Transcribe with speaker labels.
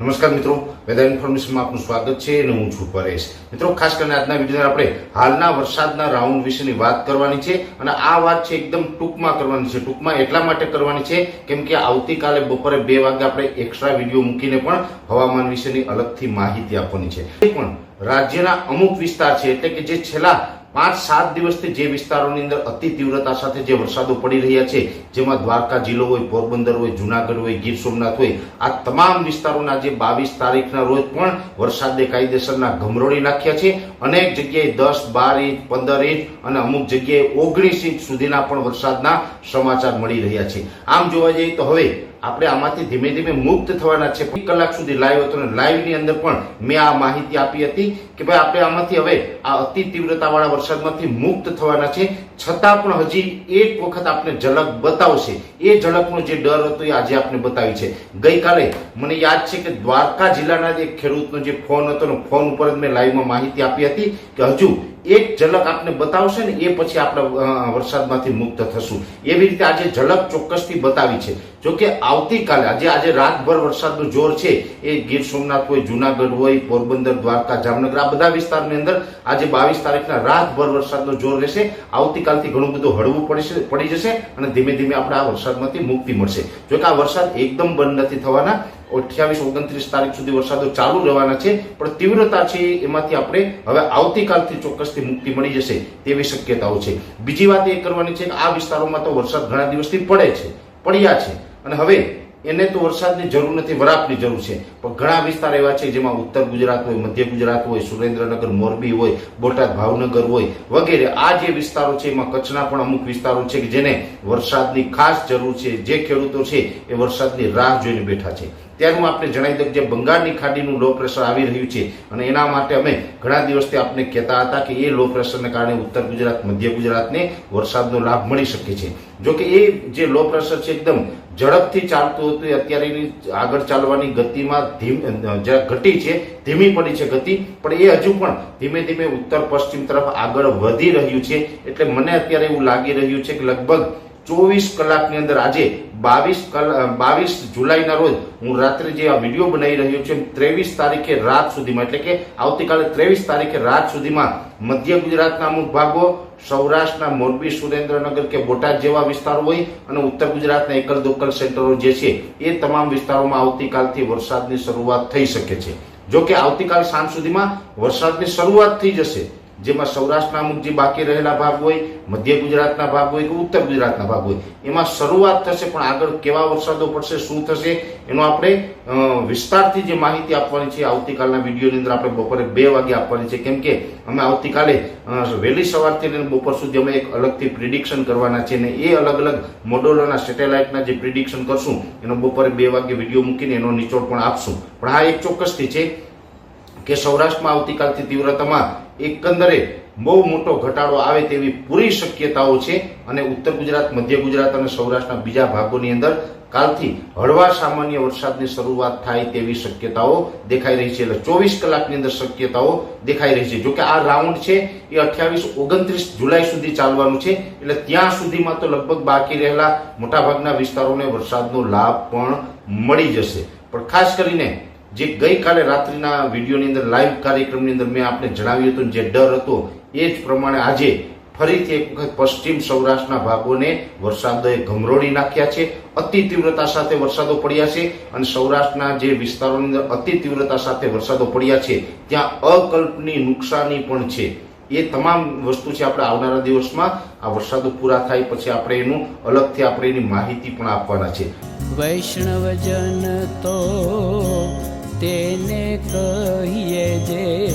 Speaker 1: નમસ્કાર મિત્રો. વેધર ઇન્ફોર્મેશનમાં આપનું સ્વાગત છે અને હું છું પરેશ. મિત્રો, ખાસ કરીને આજના વીડિયો આપણે હાલના વરસાદના રાઉન્ડ વિશેની વાત કરવાની છે અને આ વાત છે એકદમ ટૂંકમાં કરવાની છે. ટૂંકમાં એટલા માટે કરવાની છે કેમ કે આવતીકાલે બપોરે બે વાગે આપણે એક્સ્ટ્રા વીડિયો મૂકીને પણ હવામાન વિશેની અલગથી માહિતી આપવાની છે. પણ રાજ્યના અમુક વિસ્તાર છે, એટલે કે જે છેલ્લા પાંચ સાત દિવસથી જે વિસ્તારોની અંદર અતિ તીવ્રતા સાથે જે વરસાદો પડી રહ્યા છે, જેમાં દ્વારકા જિલ્લો હોય, પોરબંદર હોય, જુનાગઢ હોય, ગીર સોમનાથ હોય, આ તમામ વિસ્તારોના જે બાવીસ તારીખના રોજ પણ વરસાદે કાયદેસરના ગમરોળી નાખ્યા છે. અનેક જગ્યાએ દસ, બાર ઇંચ, પંદર ઇંચ અને અમુક જગ્યાએ ઓગણીસ ઇંચ સુધીના પણ વરસાદના સમાચાર મળી રહ્યા છે. આમ જોવા જઈએ તો હવે આપણે આમાંથી ધીમે ધીમે મુક્ત થવાના છે. કલાક સુધી લાઈવ હતો અને લાઈવની અંદર પણ મેં આ માહિતી આપી હતી કે ભાઈ આપણે આમાંથી હવે આ અતિ તીવ્રતા વાળા વરસાદમાંથી મુક્ત થવાના છે. છતાં પણ હજી એક વખત આપણે ઝલક બતાવશે. એ ઝલકનો જે ડર હતો એ આજે આપણે બતાવી છે. ગઈકાલે મને યાદ છે કે દ્વારકા જિલ્લાના એક ખેડૂતનો જે ફોન હતો ને, ફોન ઉપર જ મેં લાઈવમાં માહિતી આપી હતી કે હજુ એક ઝલક આપને બતાવશે ને, એ પછી આપણે વરસાદમાંથી મુક્ત થશું. એવી રીતે આજે ઝલક ચોક્કસથી બતાવી છે. જો કે આવતીકાલે, આજે આજે રાતભર વરસાદનું જોર છે, એ ગીર સોમનાથ હોય, જુનાગઢ હોય, પોરબંદર, દ્વારકા, જામનગર, આ બધા વિસ્તારની અંદર આજે બાવીસ તારીખના રાતભર વરસાદનો જોર રહેશે. આવતીકાલથી ઘણું બધું હળવું પડશે, પડી જશે અને ધીમે ધીમે આપણે આ વરસાદમાંથી મુક્તિ મળશે. જો કે આ વરસાદ એકદમ બંધ નથી થવાના. અઠ્યાવીસ, ઓગણત્રીસ તારીખ સુધી વરસાદો ચાલુ રહેવાના છે, પણ તીવ્રતા છે એમાંથી આપણે હવે આવતીકાલથી ચોક્કસથી મુક્તિ મળી જશે તેવી શક્યતાઓ છે. બીજી વાત એ કરવાની છે કે આ વિસ્તારોમાં તો વરસાદ ઘણા દિવસથી પડે છે, પડ્યા છે. અને હવે એને તો વરસાદની જરૂર નથી, વરાપની જરૂર છે. પણ ઘણા વિસ્તાર એવા છે જેમાં ઉત્તર ગુજરાત હોય, મધ્ય ગુજરાત હોય, સુરેન્દ્રનગર, મોરબી હોય, બોટાદ, ભાવનગર હોય, વગેરે. આ જે વિસ્તારો છે એમાં કચ્છના પણ અમુક વિસ્તારો છે કે જેને વરસાદની ખાસ જરૂર છે, જે ખેડૂતો છે એ વરસાદની રાહ જોઈને બેઠા છે. ત્યારનું આપણે જણાવી દઉં જે બંગાળની ખાડીનું લો પ્રેશર આવી રહ્યું છે અને એના માટે અમે ઘણા દિવસથી આપણે કહેતા હતા કે એ લો પ્રેશરને કારણે ઉત્તર ગુજરાત, મધ્ય ગુજરાતને વરસાદનો લાભ મળી શકે છે. જોકે એ જે લો પ્રેશર છે, એકદમ ઝડપથી ચાલતું હતું, એ અત્યારે એની આગળ ચાલવાની ગતિમાં ધીમ ઘટી છે, ધીમી પડી છે ગતિ, પણ એ હજુ પણ ધીમે ધીમે ઉત્તર પશ્ચિમ તરફ આગળ વધી રહ્યું છે. એટલે મને અત્યારે એવું લાગી રહ્યું છે કે લગભગ ચોવીસ કલાકની અંદર આજે બાવીસ બાવીસ જુલાઈના રોજ હું રાત્રે જે આ વીડિયો બનાવી રહ્યો છું ત્રેવીસ તારીખે રાત સુધીમાં, એટલે કે આવતીકાલે ત્રેવીસ તારીખે રાત સુધીમાં મધ્ય ગુજરાતના અમુક ભાગો, સૌરાષ્ટ્રના મોરબી, સુરેન્દ્રનગર કે બોટાદ જેવા વિસ્તારો હોય અને ઉત્તર ગુજરાતના એકલ દોકલ સેન્ટરો જે છે એ તમામ વિસ્તારોમાં આવતીકાલથી વરસાદની શરૂઆત થઈ શકે છે. જો કે આવતીકાલ સાંજ સુધીમાં વરસાદની શરૂઆત થઈ જશે. જેમાં સૌરાષ્ટ્રના અમુક જે બાકી રહેલા ભાગ હોય, મધ્ય ગુજરાતના ભાગ હોય કે ઉત્તર ગુજરાતના ભાગ હોય, એમાં શરૂઆત થશે પણ આગળ કેવા વરસાદો પડશે, શું થશે, એનો આપણે વિસ્તારથી જે માહિતી આપવાની છે, આવતીકાલના વિડીયોની અંદર આપણે બપોરે બે વાગે આપવાની છે. કેમ કે અમે આવતીકાલે વહેલી સવારથી લઈને બપોર સુધી અમે એક અલગથી પ્રિડિક્શન કરવાના છે ને એ અલગ અલગ મોડોલોના સેટેલાઇટના જે પ્રિડિક્શન કરશું, એનો બપોરે બે વાગે વીડિયો મૂકીને એનો નિચોડ પણ આપશું. પણ આ એક ચોક્કસથી છે કે સૌરાષ્ટ્રમાં આવતીકાલથી તીવ્રતામાં એકંદરે બહુ મોટો ઘટાડો આવે તેવી પૂરી શક્યતાઓ છે અને ઉત્તર ગુજરાત, મધ્ય ગુજરાત અને સૌરાષ્ટ્રના બીજા ભાગોની અંદર કાલથી હળવા સામાન્ય વરસાદની શરૂઆત થાય તેવી શક્યતાઓ દેખાઈ રહી છે. એટલે ચોવીસ કલાકની અંદર શક્યતાઓ દેખાઈ રહી છે. જોકે આ રાઉન્ડ છે એ અઠ્યાવીસ ઓગણત્રીસ જુલાઈ સુધી ચાલવાનું છે. એટલે ત્યાં સુધીમાં તો લગભગ બાકી રહેલા મોટાભાગના વિસ્તારોને વરસાદનો લાભ પણ મળી જશે. પણ ખાસ કરીને જે ગઈકાલે રાત્રિના વિડીયોની અંદર લાઈવ કાર્યક્રમની અંદર મેં આપને જણાવ્યું હતું જે ડર હતો એ જ પ્રમાણે આજે ફરીથી એક વખત પશ્ચિમ સૌરાષ્ટ્રના ભાગોને વરસાદોએ ગમરોડી નાખ્યા છે. અતિ તીવ્રતા સાથે વરસાદો પડ્યા છે અને સૌરાષ્ટ્રના જે વિસ્તારોની અંદર અતિ તીવ્રતા સાથે વરસાદો પડ્યા છે, ત્યાં અકલ્પની નુકસાની પણ છે. એ તમામ વસ્તુ છે આપણે આવનારા દિવસમાં આ વરસાદો પૂરા થાય પછી આપણે એનું અલગથી આપણે એની માહિતી પણ આપવાના છે.
Speaker 2: વૈષ્ણવજન તો તેને કહીએ જે